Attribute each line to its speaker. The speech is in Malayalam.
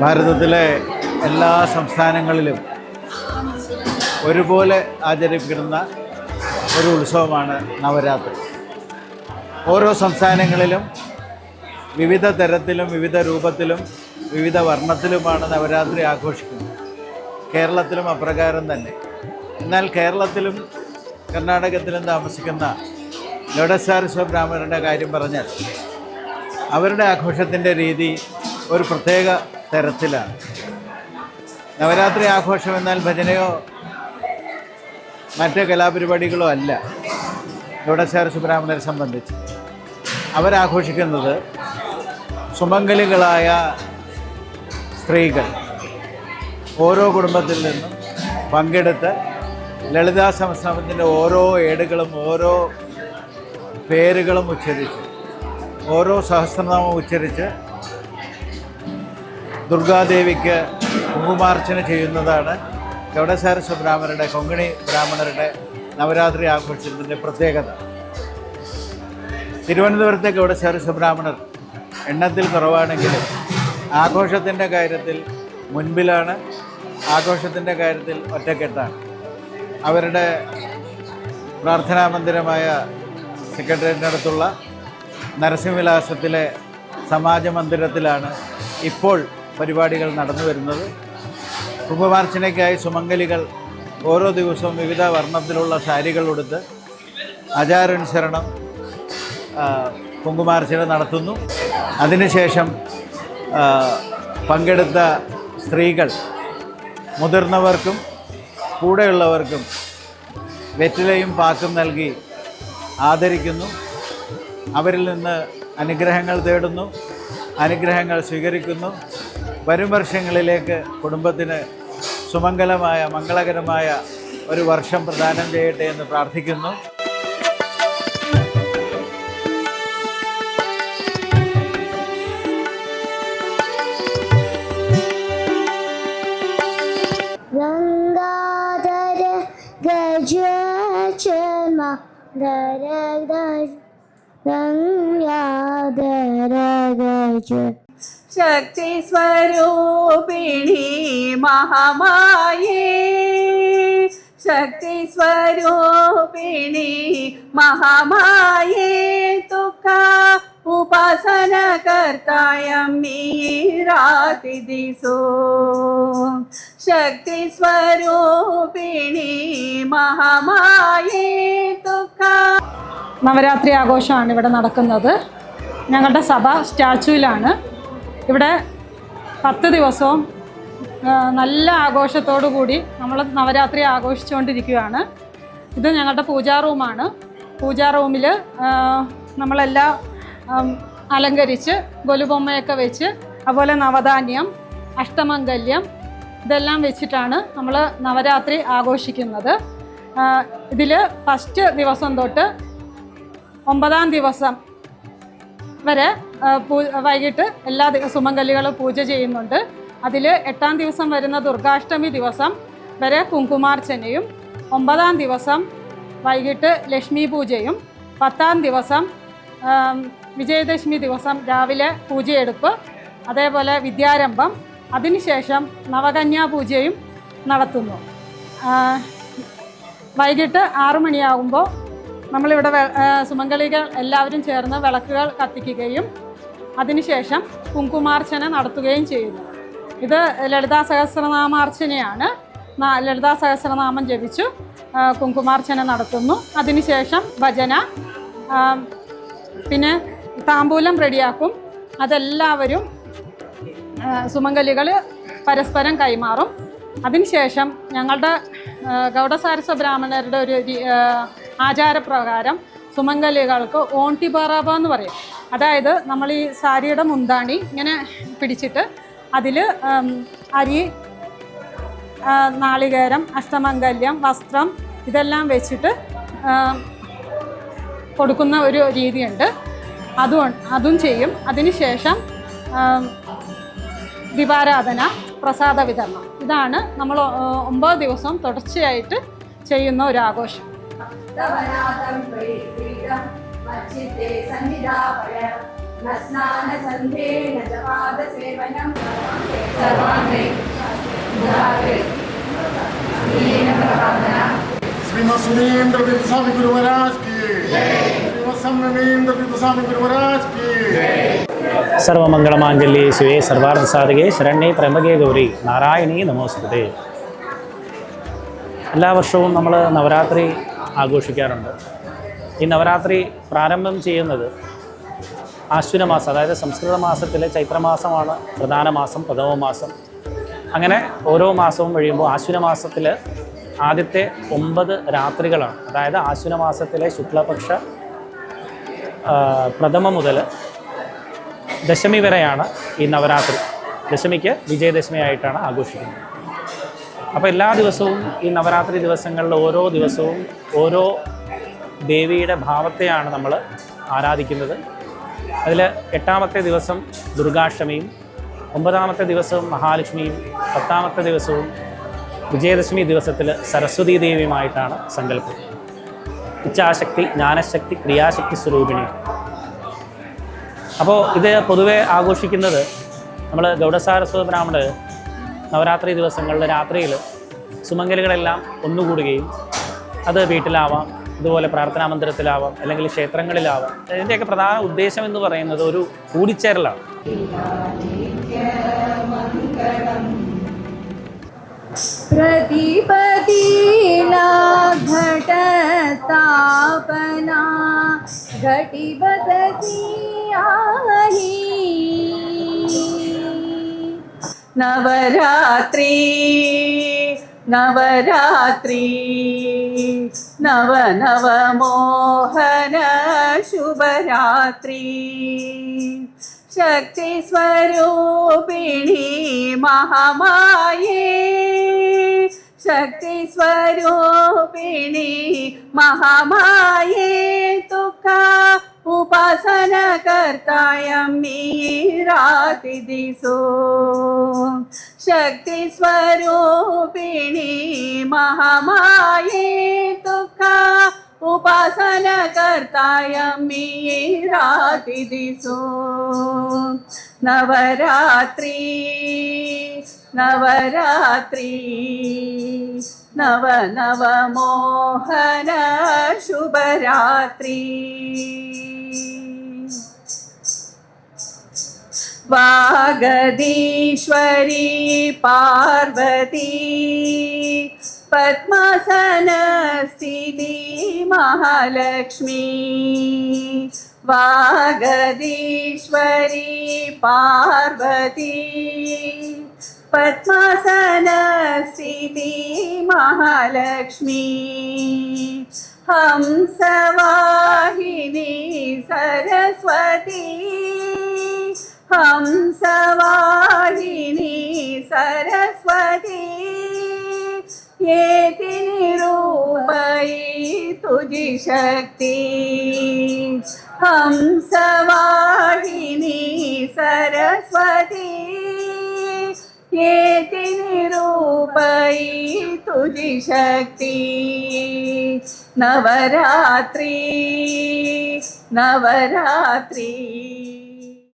Speaker 1: ഭാരതത്തിലെ എല്ലാ സംസ്ഥാനങ്ങളിലും ഒരുപോലെ ആചരിക്കുന്ന ഒരു ഉത്സവമാണ് നവരാത്രി. ഓരോ സംസ്ഥാനങ്ങളിലും വിവിധ തരത്തിലും വിവിധ രൂപത്തിലും വിവിധ വർണത്തിലുമാണ് നവരാത്രി ആഘോഷിക്കുന്നത്. കേരളത്തിലും അപ്രകാരം തന്നെ. എന്നാൽ കേരളത്തിലും കർണാടകത്തിലും താമസിക്കുന്ന ലോഡസാരസ്വ ബ്രാഹ്മണരുടെ കാര്യം പറഞ്ഞാൽ അവരുടെ ആഘോഷത്തിന്റെ രീതി ഒരു പ്രത്യേക തരത്തിലാണ്. നവരാത്രി ആഘോഷം എന്നാൽ ഭജനയോ മറ്റ് കലാപരിപാടികളോ അല്ല. ഗൗഡസാരസ്വ ബ്രാഹ്മണരെ സംബന്ധിച്ച്. അവരാഘോഷിക്കുന്നത് സുമംഗലികളായ സ്ത്രീകൾ. ഓരോ കുടുംബത്തിൽ നിന്നും പങ്കെടുത്ത് ലളിതാ സംസ്ഥാനത്തിന്റെ ഓരോ ഏടുകളും ഓരോ പേരുകളും ഉച്ചരിച്ച് ഓരോ സഹസ്രനാമം ഉച്ചരിച്ച് ദുർഗാദേവിക്ക് കുങ്കുമാർച്ചന ചെയ്യുന്നതാണ്. ചവടസാരസ ബ്രാഹ്മണരുടെ കൊങ്കണി ബ്രാഹ്മണരുടെ നവരാത്രി ആഘോഷത്തിന്റെ പ്രത്യേകത. തിരുവനന്തപുരത്തെ ഗൗഡസാരസ്വ ബ്രാഹ്മണർ എണ്ണത്തിൽ കുറവാണെങ്കിലും ആഘോഷത്തിന്റെ കാര്യത്തിൽ മുൻപിലാണ് ആഘോഷത്തിന്റെ കാര്യത്തിൽ ഒറ്റക്കെട്ടാണ്. അവരുടെ പ്രാർത്ഥനാ മന്ദിരമായ സെക്രട്ടേറിയറ്റിനടുത്തുള്ള നരസിംഹവിലാസത്തിലെ സമാജ മന്ദിരത്തിലാണ് ഇപ്പോൾ പരിപാടികൾ നടന്നു വരുന്നത്. കുംഭമാർച്ചനയ്ക്കായി സുമംഗലികൾ ഓരോ ദിവസവും വിവിധ വർണത്തിലുള്ള സാരികൾ ഉടുത്ത് ആചാരാനുസരണം കുങ്കുമാർച്ചന നടത്തുന്നു. അതിനുശേഷം പങ്കെടുത്ത സ്ത്രീകൾ മുതിർന്നവർക്കും കൂടെയുള്ളവർക്കും വെറ്റിലയും പാക്കും നൽകി ആദരിക്കുന്നു. അവരിൽ നിന്ന് അനുഗ്രഹങ്ങൾ തേടുന്നു. അനുഗ്രഹങ്ങൾ സ്വീകരിക്കുന്നു. വരും വർഷങ്ങളിലേക്ക് കുടുംബത്തിന് സുമംഗലമായ മംഗളകരമായ ഒരു വർഷം പ്രദാനം ചെയ്യട്ടെ എന്ന് പ്രാർത്ഥിക്കുന്നു.
Speaker 2: ഗംഗാധര ഗജമ ഗംഗാധര ഗജ
Speaker 3: ശക്തി സ്വരൂപിണി മഹാമായേ. ശക്തി സ്വരൂപിണി മഹാമായേ. തുക്ക ഉപാസന കർത്തായം ശക്തി സ്വരൂപിണി മഹാമായേ. തുക്ക.
Speaker 4: നവരാത്രി ആഘോഷമാണ് ഇവിടെ നടക്കുന്നത്. ഞങ്ങളുടെ സഭ സ്റ്റാച്യൂവിലാണ്. ഇവിടെ പത്ത് ദിവസവും നല്ല ആഘോഷത്തോടു കൂടി നമ്മൾ നവരാത്രി ആഘോഷിച്ചുകൊണ്ടിരിക്കുകയാണ്. ഇത് ഞങ്ങളുടെ പൂജാ റൂമാണ്. പൂജാ റൂമിൽ നമ്മളെല്ലാം അലങ്കരിച്ച് ഗൊലുബൊമ്മയൊക്കെ വെച്ച് അതുപോലെ നവധാന്യം അഷ്ടമംഗല്യം ഇതെല്ലാം വെച്ചിട്ടാണ് നമ്മൾ നവരാത്രി ആഘോഷിക്കുന്നത്. ഇതിൽ ഫസ്റ്റ് ദിവസം തൊട്ട് ഒമ്പതാം ദിവസം വരെ വൈകിട്ട് എല്ലാ സുമംഗലികളും പൂജ ചെയ്യുന്നുണ്ട്. അതിൽ എട്ടാം ദിവസം വരുന്ന ദുർഗാഷ്ടമി ദിവസം വരെ കുങ്കുമാർച്ചനയും ഒമ്പതാം ദിവസം വൈകിട്ട് ലക്ഷ്മി പൂജയും പത്താം ദിവസം വിജയദശമി ദിവസം രാവിലെ പൂജയെടുപ്പ് അതേപോലെ വിദ്യാരംഭം അതിനുശേഷം നവകന്യാ പൂജയും നടത്തുന്നു. വൈകിട്ട് ആറു മണിയാകുമ്പോൾ നമ്മളിവിടെ സുമംഗളികൾ എല്ലാവരും ചേർന്ന് വിളക്കുകൾ കത്തിക്കുകയും അതിനുശേഷം കുങ്കുമാർച്ചന നടത്തുകയും ചെയ്യുന്നു. ഇത് ലളിതാ സഹസ്രനാമാർച്ചനയാണ്. ലളിതാ സഹസ്രനാമം ജപിച്ചു കുങ്കുമാർച്ചന നടത്തുന്നു. അതിനുശേഷം ഭജന പിന്നെ താമ്പൂലം റെഡിയാക്കും. അതെല്ലാവരും സുമംഗലികൾ പരസ്പരം കൈമാറും. അതിനുശേഷം ഞങ്ങളുടെ ഗൗഡസാരസ്വ ബ്രാഹ്മണരുടെ ഒരു ആചാരപ്രകാരം സുമംഗലികൾക്ക് ഓണ്ടി ഓൺട്ടിബറാബ എന്ന് പറയും. അതായത് നമ്മൾ ഈ സാരിയുടെ മുന്താണി ഇങ്ങനെ പിടിച്ചിട്ട് അതിൽ അരി നാളികേരം അഷ്ടമംഗല്യം വസ്ത്രം ഇതെല്ലാം വെച്ചിട്ട് കൊടുക്കുന്ന ഒരു രീതിയുണ്ട്. അതും അതും ചെയ്യും. അതിനുശേഷം ദിവാരാധന പ്രസാദ വിതരണം. ഇതാണ് നമ്മൾ ഒമ്പത് ദിവസം തുടർച്ചയായിട്ട് ചെയ്യുന്ന ഒരു ആഘോഷം.
Speaker 3: തവനാഥം പീഠം മച്ചിത്തെ സന്നിധാപയ न स्नानसन्धे न च पादसेवनं
Speaker 5: श्रीमद सुनीन्द्र तीर्थ स्वामी गुरु महाराज की श्रीमद समनेन्द्र तीर्थ स्वामी गुरु महाराज की
Speaker 6: സർവമംഗളമാംഗല്യേ ശിവേ സർവാർത്ഥസാധകേ ശരണ്യേ ത്രയംബകേ ഗൗരി നാരായണീ നമോസ്തുതേ എല്ലാ വർഷവും നമ്മൾ നവരാത്രി ആഘോഷിക്കാറുണ്ട്. ഈ നവരാത്രി പ്രാരംഭം ചെയ്യുന്നത് ആശ്വിന മാസം അതായത് സംസ്കൃത മാസത്തിലെ ചൈത്രമാസമാണ് പ്രധാന മാസം പ്രഥമ മാസം. അങ്ങനെ ഓരോ മാസവും കഴിയുമ്പോൾ ആശ്വിന മാസത്തിൽ ആദ്യത്തെ ഒമ്പത് രാത്രികളാണ്. അതായത് ആശ്വിന മാസത്തിലെ ശുക്ലപക്ഷ പ്രഥമ മുതൽ ദശമി വരെയാണ് ഈ നവരാത്രി. ദശമിക്ക് വിജയദശമി ആയിട്ടാണ് ആഘോഷിക്കുന്നത്. അപ്പോൾ എല്ലാ ദിവസവും ഈ നവരാത്രി ദിവസങ്ങളിൽ ഓരോ ദിവസവും ഓരോ ദേവിയുടെ ഭാവത്തെയാണ് നമ്മൾ ആരാധിക്കുന്നത്. അതിൽ എട്ടാമത്തെ ദിവസം ദുർഗാഷ്ടമിയും ഒമ്പതാമത്തെ ദിവസവും മഹാലക്ഷ്മിയും പത്താമത്തെ ദിവസവും വിജയദശമി ദിവസത്തിൽ സരസ്വതീ ദേവിയുമായിട്ടാണ് സങ്കല്പം. ഇച്ഛാശക്തി ജ്ഞാനശക്തി ക്രിയാശക്തി സ്വരൂപിണി. അപ്പോൾ ഇത് പൊതുവെ ആഘോഷിക്കുന്നത് നമ്മൾ ഗൗഡസാരസ്വത ബ്രാഹ്മണർ നവരാത്രി ദിവസങ്ങളിൽ രാത്രിയിൽ സുമംഗലികളെല്ലാം ഒന്നുകൂടുകയും അത് വീട്ടിലാവാം ഇതുപോലെ പ്രാർത്ഥനാ മന്ദിരത്തിലാവാം അല്ലെങ്കിൽ ക്ഷേത്രങ്ങളിലാവാം. ഇതിന്റെയൊക്കെ പ്രധാന ഉദ്ദേശം എന്ന് പറയുന്നത് ഒരു കൂടിച്ചേരലാണ്.
Speaker 3: പ്രതിപതിലാ ഘടസ്ഥാപന നവരാത്രി നവരാത്രി നവനവമോഹന ശുഭരാത്രി ശക്തിസ്വരൂപിണി മഹാമായേ ശക്തിസ്വരൂപിണി മഹാമായേ തുക്ക शक्तिस्वरूपिणी महामाये तुका उपासन कर्तायं मीराति दिसो शक्तिस्वरूपिणी महामाये तुका उपासन कर्तायं मीराति दिसो नवरात्री नवरात्री नव नव मोहन शुभरात्री। वागदीश्वरी पार्वती पद्मासनस्थिति महालक्ष्मी वागदीश्वरी पार्वती। पद्मासनस्थिति महालक्ष्मी। हंसवाहिनी सरस्वती। हंसवाहिनी सरस्वती। येति निरूपयि तुझी शक्ति। हंसवाहिनी येति निरूपयि तुझी शक्ति नवरात्री नवरात्री